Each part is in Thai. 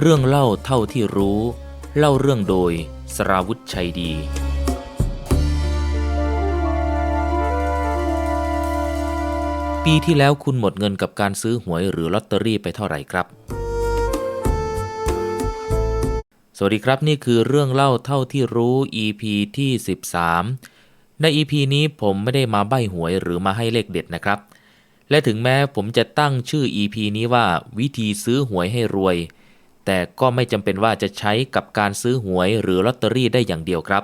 เรื่องเล่าเท่าที่รู้ เล่าเรื่องโดยสราวุธชัยดีปีที่แล้วคุณหมดเงินกับการซื้อหวยหรือลอตเตอรี่ไปเท่าไหร่ครับ สวัสดีครับนี่คือเรื่องเล่าเท่าที่รู้ EP ที่ 13 ใน EP นี้ผมไม่ได้มาใบ้หวยหรือมาให้เลขเด็ดนะครับ และถึงแม้ผมจะตั้งชื่อ EP นี้ว่าวิธีซื้อหวยให้รวย แต่ก็ไม่จำเป็นว่าจะใช้กับการซื้อหวยหรือลอตเตอรี่ได้อย่างเดียวครับ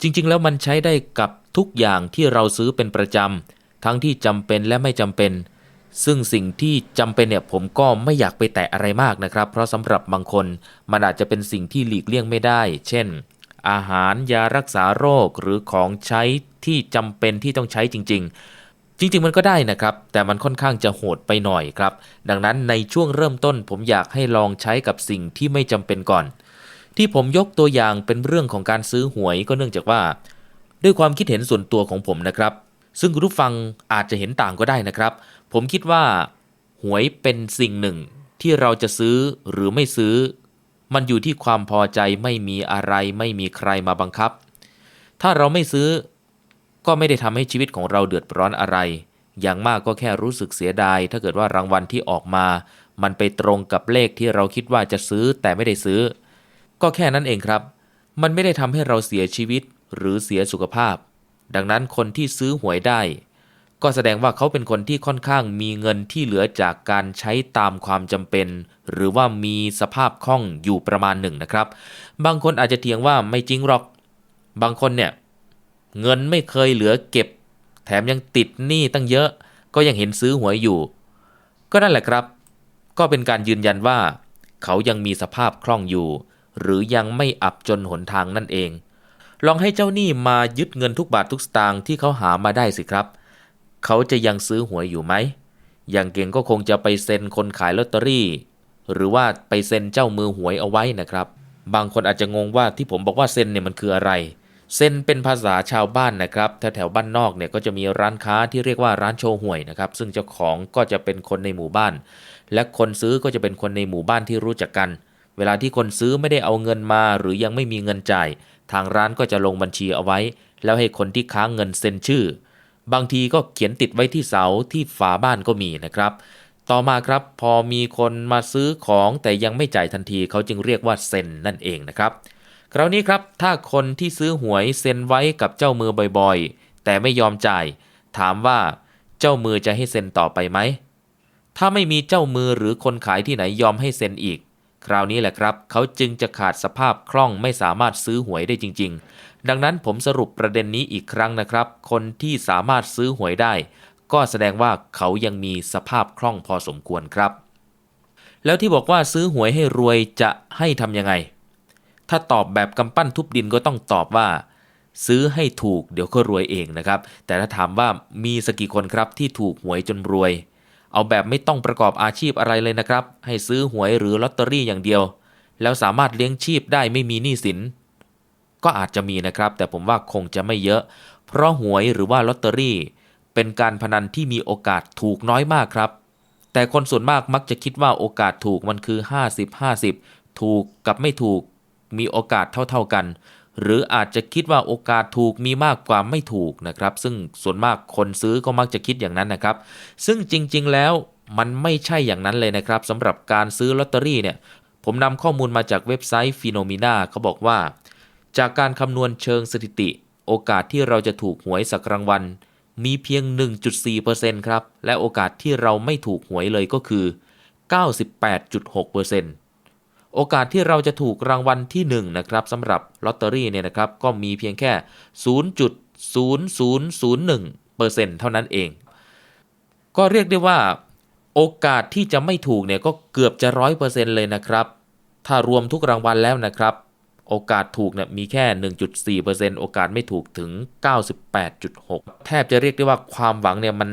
จริงๆ แล้วมันใช้ได้กับทุกอย่างที่เราซื้อเป็นประจำทั้งที่จำเป็นและไม่จำเป็น ซึ่งสิ่งที่จำเป็นเนี่ยผมก็ไม่อยากไปแตะอะไรมากนะครับ เพราะสำหรับบางคนมันอาจจะเป็นสิ่งที่หลีกเลี่ยงไม่ได้ เช่น อาหารยารักษาโรคหรือของใช้ที่จำเป็นที่ต้องใช้จริง ๆ จริงๆมันก็ได้นะครับ แต่มันค่อนข้างจะโหดไปหน่อยครับ ดังนั้นในช่วงเริ่มต้นผมอยากให้ลองใช้กับสิ่งที่ไม่จำเป็นก่อน ที่ผมยกตัวอย่างเป็นเรื่องของการซื้อหวยก็เนื่องจากว่า ด้วยความคิดเห็นส่วนตัวของผมนะครับ ซึ่งคุณผู้ฟังอาจจะเห็นต่างก็ได้นะครับ ผมคิดว่า หวยเป็นสิ่งหนึ่ง ที่เราจะซื้อหรือไม่ซื้อ มันอยู่ที่ความพอใจไม่มีอะไร ไม่มีใครมาบังคับ ถ้าเราไม่ซื้อ ก็ไม่ได้ทำให้ชีวิตของเราเดือดร้อนอะไร อย่างมากก็แค่รู้สึกเสียดาย ถ้าเกิดว่ารางวัลที่ออกมา มันไปตรงกับเลขที่เราคิดว่าจะซื้อแต่ไม่ได้ซื้อ ก็แค่นั้นเองครับ มันไม่ได้ทำให้เราเสียชีวิตหรือเสียสุขภาพ ดังนั้นคนที่ซื้อหวยได้ ก็แสดงว่าเขาเป็นคนที่ค่อนข้างมีเงินที่เหลือจากการใช้ตามความจำเป็น หรือว่ามีสภาพคล่องอยู่ประมาณหนึ่งนะครับ บางคนอาจจะเถียงว่าไม่จริงหรอก บางคนเนี่ย เงินไม่เคยเหลือเก็บ แถมยังติดหนี้ตั้งเยอะ ก็ยังเห็นซื้อหวยอยู่ ก็นั่นแหละครับ ก็เป็นการยืนยันว่า เขายังมีสภาพคล่องอยู่ หรือยังไม่อับจนหนทางนั่นเอง ลองให้เจ้าหนี้มายึดเงินทุกบาททุกสตางค์ที่เขาหามาได้สิครับ เขาจะยังซื้อหวยอยู่ไหม อย่างเก่งก็คงจะไปเซ็นคนขายลอตเตอรี่ หรือว่าไปเซ็นเจ้ามือหวยเอาไว้นะครับ บางคนอาจจะงงว่าที่ผมบอกว่าเซ็นเนี่ยมันคืออะไร เซ็นเป็นภาษาชาวบ้านนะครับแถวแถวบ้านนอกเนี่ยก็จะมีร้านค้าที่เรียกว่าร้านโชว์หวยนะครับซึ่งเจ้าของก็จะเป็นคนในหมู่บ้าน และคนซื้อก็จะเป็นคนในหมู่บ้านที่รู้จักกัน เวลาที่คนซื้อไม่ได้เอาเงินมาหรือยังไม่มีเงินจ่าย ทางร้านก็จะลงบัญชีเอาไว้ แล้วให้คนที่ค้างเงินเซ็นชื่อ บางทีก็เขียนติดไว้ที่เสาที่ฝาบ้านก็มีนะครับ ต่อมาครับพอมีคนมาซื้อของแต่ยังไม่จ่ายทันทีเขาจึงเรียกว่าเซ็นนั่นเองนะครับ คราวนี้ครับถ้าคนที่ซื้อหวยเซ็นไว้กับเจ้ามือบ่อยๆ แต่ไม่ยอมจ่าย ถามว่าเจ้ามือจะให้เซ็นต่อไปไหม ถ้าไม่มีเจ้ามือหรือคนขายที่ไหนยอมให้เซ็นอีก คราวนี้แหละครับ เขาจึงจะขาดสภาพคล่องไม่สามารถซื้อหวยได้จริง ๆ ดังนั้นผมสรุปประเด็นนี้อีกครั้งนะครับ คนที่สามารถซื้อหวยได้ ก็แสดงว่าเขายังมีสภาพคล่องพอสมควรครับ แล้วที่บอกว่าซื้อหวยให้รวยจะให้ทำยังไง ถ้าตอบแบบกำปั้นทุบดินก็ต้องตอบว่า ซื้อให้ถูกเดี๋ยวก็รวยเองนะครับ แต่ถ้าถามว่ามีสักกี่คนครับที่ถูกหวยจนรวย เอาแบบไม่ต้องประกอบอาชีพอะไรเลยนะครับ ให้ซื้อหวยหรือลอตเตอรี่อย่างเดียว แล้วสามารถเลี้ยงชีพได้ไม่มีหนี้สิน ก็อาจจะมีนะครับ แต่ผมว่าคงจะไม่เยอะ เพราะหวยหรือว่าลอตเตอรี่ เป็นการพนันที่มีโอกาสถูกน้อยมากครับ แต่คนส่วนมากมักจะคิดว่าโอกาสถูกมันคือ 50 50 ถูกกับไม่ถูก มีโอกาสเท่า ๆกัน หรืออาจจะคิดว่าโอกาสถูกมีมากกว่าไม่ถูกนะครับ ซึ่งส่วนมากคนซื้อก็มักจะคิดอย่างนั้นนะครับ ซึ่งจริงๆแล้วมันไม่ใช่อย่างนั้นเลยนะครับสำหรับการซื้อลอตเตอรี่เนี่ยผมนำข้อมูลมาจากเว็บไซต์ฟีโนมิน่าเขาบอกว่า จากการคำนวณเชิงสถิติ โอกาสที่เราจะถูกหวยสักรางวัล มีเพียง 1.4%ครับ และโอกาสที่เราไม่ถูกหวยเลยก็คือ 98.6% โอกาสที่เราจะถูกรางวัลที่1นะครับสำหรับลอตเตอรี่เนี่ยนะครับก็มีเพียงแค่ 0.0001%เท่านั้นเอง ก็เรียกได้ว่า โอกาสที่จะไม่ถูกเนี่ยก็เกือบจะร้อยเปอร์เซ็นต์เลยนะครับ ถ้ารวมทุกรางวัลแล้วนะครับ โอกาสถูกเนี่ยมีแค่ 1.4%โอกาสไม่ถูกถึง 98.6 แทบจะเรียกได้ว่าความหวังเนี่ยมัน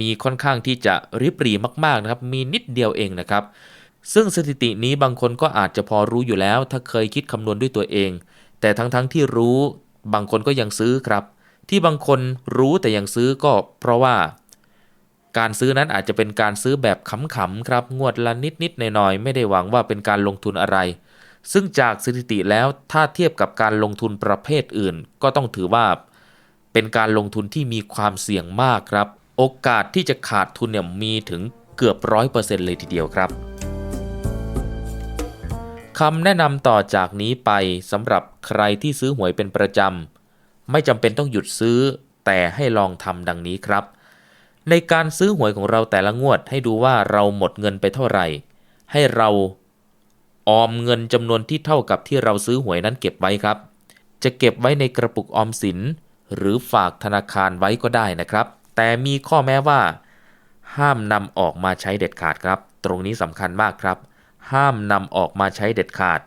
มีค่อนข้างที่จะริบหรี่มากๆนะครับ มีนิดเดียวเองนะครับ ซึ่งสถิตินี้บางคนก็อาจจะพอรู้อยู่แล้ว ถ้าเคยคิดคำนวณด้วยตัวเอง แต่ทั้งๆทที่รู้บางคนก็ยังซื้อครับ ที่บางคนรู้แต่ยังซื้อก็เพราะว่า การซื้อนั้นอาจจะเป็นการซื้อแบบขำๆครับงวดละนิดๆหน่อยๆไม่ได้หวังว่าเป็นการลงทุนอะไร ซึ่งจากสถิติแล้วถ้าเทียบกับการลงทุนประเภทอื่น ก็ต้องถือว่า เป็นการลงทุนที่มีความเสี่ยงมากครับ โอกาสที่จะขาดทุนเนี่ยมีถึงเกือบร้อยเปอร์เซ็นต์เลยทีเดียวครับ คำแนะนำต่อจากนี้ไปสำหรับใครที่ซื้อหวยเป็นประจำ ไม่จำเป็นต้องหยุดซื้อ แต่ให้ลองทำดังนี้ครับ ในการซื้อหวยของเราแต่ละงวดให้ดูว่าเราหมดเงินไปเท่าไหร่ ให้เราออมเงินจำนวนที่เท่ากับที่เราซื้อหวยนั้นเก็บไว้ครับ จะเก็บไว้ในกระปุกออมสิน หรือฝากธนาคารไว้ก็ได้นะครับ แต่มีข้อแม้ว่า ห้ามนำออกมาใช้เด็ดขาดครับ ตรงนี้สำคัญมากครับ ห้ามนำออกมาใช้เด็ดขาด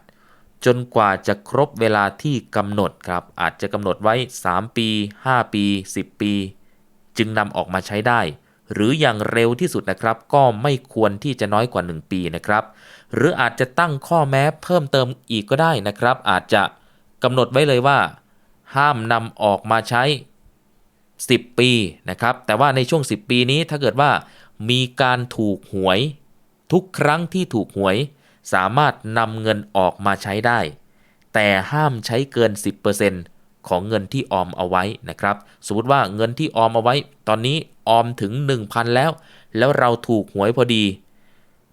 จนกว่าจะครบเวลาที่กำหนดครับ อาจจะกำหนดไว้ 3 ปี 5 ปี 10 ปี จึงนำออกมาใช้ได้ หรืออย่างเร็วที่สุดนะครับ ก็ไม่ควรที่จะน้อยกว่า 1 ปีนะครับ หรืออาจจะตั้งข้อแม้เพิ่มเติมอีกก็ได้นะครับ อาจจะกำหนดไว้เลยว่า ห้ามนำออกมาใช้ 10 ปีนะครับ แต่ว่าในช่วง 10 ปีนี้ถ้าเกิดว่ามีการถูกหวย ทุกครั้งที่ถูกหวย สามารถนำเงินออกมาใช้ได้ แต่ห้ามใช้เกิน 10%ของเงินที่ออมเอาไว้นะครับ สมมติว่าเงินที่ออมเอาไว้ ตอนนี้ออมถึง 1,000 แล้ว แล้วเราถูกหวยพอดี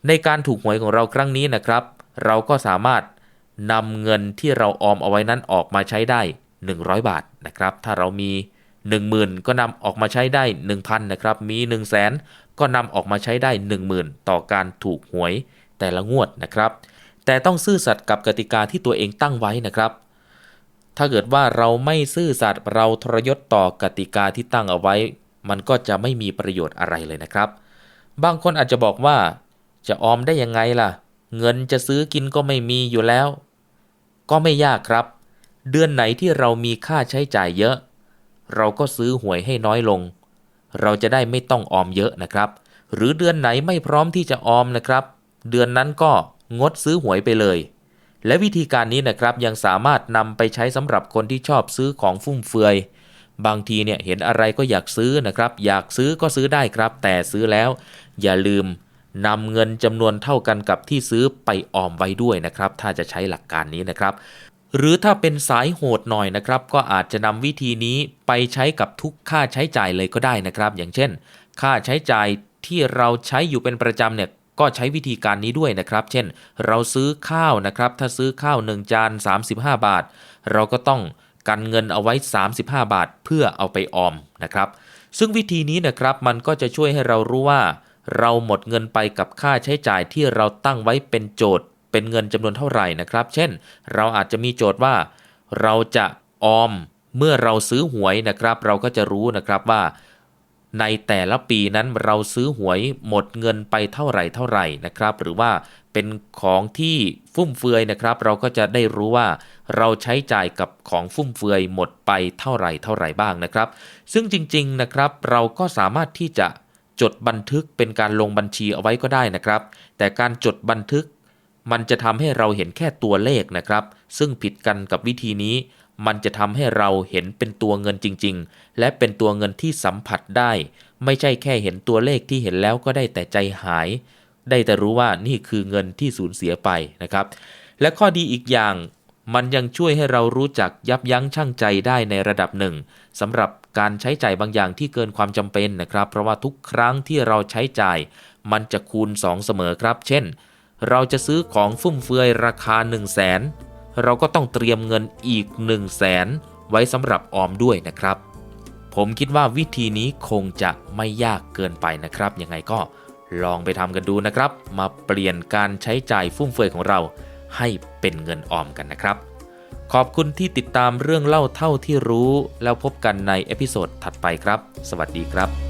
ในการถูกหวยของเราครั้งนี้นะครับ เราก็สามารถนำเงินที่เราออมเอาไว้นั้นออกมาใช้ได้ 100 บาทนะครับ ถ้าเรามี 10,000 ก็นำออกมาใช้ได้ 1,000 นะครับ มี 1 0 0 0 0แสนก็นำออกมาใช้ได้ 10,000 ต่อการถูกหวยแต่ละงวดนะครับ แต่ต้องซื่อสัตย์กับกติกาที่ตัวเองตั้งไว้นะครับ ถ้าเกิดว่าเราไม่ซื่อสัตย์เราทรยศต่อกติกาที่ตั้งเอาไว้ มันก็จะไม่มีประโยชน์อะไรเลยนะครับ บางคนอาจจะบอกว่าจะออมได้ยังไงล่ะ เงินจะซื้อกินก็ไม่มีอยู่แล้ว ก็ไม่ยากครับ เดือนไหนที่เรามีค่าใช้จ่ายเยอะ เราก็ซื้อหวยให้น้อยลง เราจะได้ไม่ต้องออมเยอะนะครับ หรือเดือนไหนไม่พร้อมที่จะออมนะครับ เดือนนั้นก็งดซื้อหวยไปเลย และวิธีการนี้นะครับยังสามารถนำไปใช้สำหรับคนที่ชอบซื้อของฟุ่มเฟือย บางทีเนี่ยเห็นอะไรก็อยากซื้อนะครับ อยากซื้อก็ซื้อได้ครับ แต่ซื้อแล้วอย่าลืมนำเงินจำนวนเท่ากันกับที่ซื้อไปออมไว้ด้วยนะครับ ถ้าจะใช้หลักการนี้นะครับ หรือถ้าเป็นสายโหดหน่อยนะครับ ก็อาจจะนำวิธีนี้ไปใช้กับทุกค่าใช้จ่ายเลยก็ได้นะครับ อย่างเช่น ค่าใช้จ่ายที่เราใช้อยู่เป็นประจำเนี่ยก็ใช้วิธีการนี้ด้วยนะครับ เช่น เราซื้อข้าวนะครับ ถ้าซื้อข้าว1จาน35 บาท เราก็ต้องกันเงินเอาไว้ 35 บาท เพื่อเอาไปออมนะครับ ซึ่งวิธีนี้นะครับมันก็จะช่วยให้เรารู้ว่า เราหมดเงินไปกับค่าใช้จ่ายที่เราตั้งไว้เป็นโจทย์ เป็นเงินจำนวนเท่าไหร่นะครับ เช่น เราอาจจะมีโจทย์ว่า เราจะออมเมื่อเราซื้อหวยนะครับ เราก็จะรู้นะครับว่า ในแต่ละปีนั้นเราซื้อหวยหมดเงินไปเท่าไหร่เท่าไหร่นะครับ หรือว่าเป็นของที่ฟุ่มเฟือยนะครับ เราก็จะได้รู้ว่า เราใช้จ่ายกับของฟุ่มเฟือยหมดไปเท่าไหร่เท่าไหร่บ้างนะครับ ซึ่งจริง ๆนะครับ เราก็สามารถที่จะจดบันทึกเป็นการลงบัญชีเอาไว้ก็ได้นะครับ แต่การจดบันทึก มันจะทำให้เราเห็นแค่ตัวเลขนะครับ ซึ่งผิดกันกับวิธีนี้ มันจะทำให้เราเห็นเป็นตัวเงินจริง ๆ และเป็นตัวเงินที่สัมผัสได้ ไม่ใช่แค่เห็นตัวเลขที่เห็นแล้วก็ได้แต่ใจหาย ได้แต่รู้ว่านี่คือเงินที่สูญเสียไปนะครับ และข้อดีอีกอย่างมันยังช่วยให้เรารู้จักยับยั้งชั่งใจได้ในระดับหนึ่งสำหรับการใช้จ่ายบางอย่างที่เกินความจำเป็นนะครับ เพราะว่าทุกครั้งที่เราใช้จ่าย มันจะคูณ 2 เสมอครับ เช่น เราจะซื้อของฟุ่มเฟือยราคา 1 0 0 0 0แสนเราก็ต้องเตรียมเงินอีก 1 0 0 0 0แสนไว้สำหรับออมด้วยนะครับ ผมคิดว่าวิธีนี้คงจะไม่ยากเกินไปนะครับ ยังไงก็ลองไปทำกันดูนะครับ มาเปลี่ยนการใช้จ่ายฟุ่มเฟือยของเรา ให้เป็นเงินออมกันนะครับ ขอบคุณที่ติดตามเรื่องเล่าเท่าที่รู้ แล้วพบกันในเอพิโซดถัดไปครับ สวัสดีครับ